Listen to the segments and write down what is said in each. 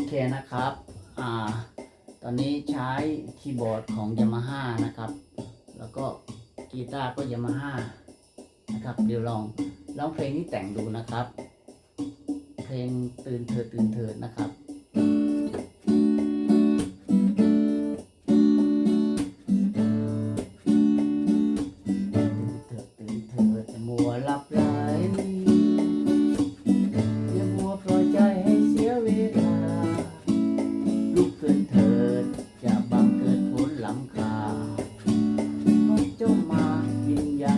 โอเคนะครับอ่าตอนนี้ใช้คีย์บอร์ดของ Yamaha นะครับ แล้วก็กีตาร์ก็ Yamaha นะครับ เดี๋ยวลองร้องเพลงที่แต่งดูนะครับ เพลงตื่นเธอตื่นเธอนะครับ วิญญา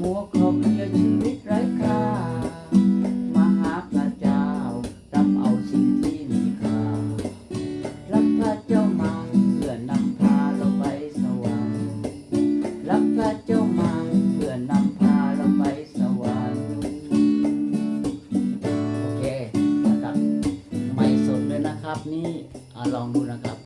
หัวครอบเคลียชีวิตไร้ค่ามหาพระเจ้ารับเอาสิ่งที่มีค่ารับพระเจ้ามาเพื่อนำพาเราไปสวรรค์รับพระเจ้ามาเพื่อนำพาเราไปสวรรค์โอเคนะครับไม่สนเลยนะครับนี่ลองดูนะครับ